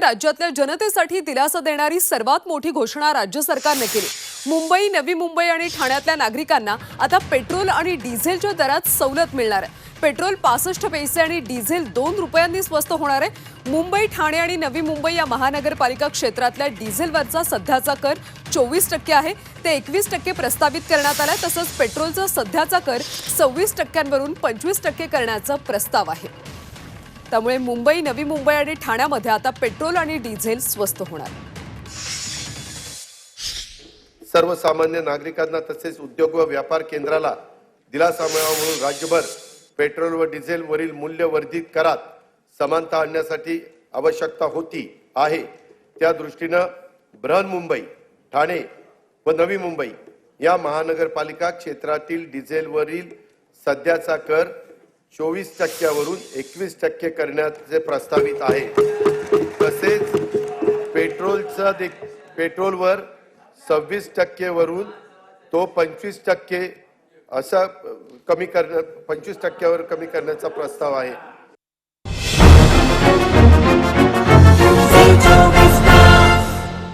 राज्यातल्या जनतेसाठी दिलासा देणारी सर्वात मोठी घोषणा राज्य सरकारने केली. मुंबई नवी मुंबई आणि ठाण्यातल्या नागरिकांना आता पेट्रोल आणि डिझेलच्या दरात सवलत मिळणार आहे. पेट्रोल पासष्ट पैसे आणि डिझेल दोन रुपयांनी स्वस्त होणार आहे. मुंबई ठाणे आणि नवी मुंबई या महानगरपालिका क्षेत्रातल्या डिझेलवरचा सध्याचा कर चोवीस टक्के आहे. ते एकवीस टक्के प्रस्तावित करण्यात आला तसंच पेट्रोलचा सध्याचा कर सव्वीस टक्क्यांवरून पंचवीस टक्के करण्याचा प्रस्ताव आहे. त्यामुळे मुंबई नवी मुंबई आणि ठाण्यामध्ये आता पेट्रोल आणि डिझेल स्वस्त होणार. सर्वसामान्य नागरिकांना तसेच उद्योग व व्यापार केंद्राला दिलासा मिळावा म्हणून राज्यभर पेट्रोल व डिझेलवरील मूल्यवर्धित करात समानता आणण्यासाठी आवश्यकता होती आहे. त्या दृष्टीनं बृहन्मुंबई ठाणे व नवी मुंबई या महानगरपालिका क्षेत्रातील डिझेलवरील सध्याचा कर चोवीस टक्क्यावरून एकवीस टक्के करण्याचे प्रस्तावित आहे तसेच पेट्रोलचा दे पेट्रोलवर सव्वीस टक्केवरून तो पंचवीस टक्के असा कमी करण्या पंचवीस टक्क्यावर कमी करण्याचा प्रस्ताव आहे.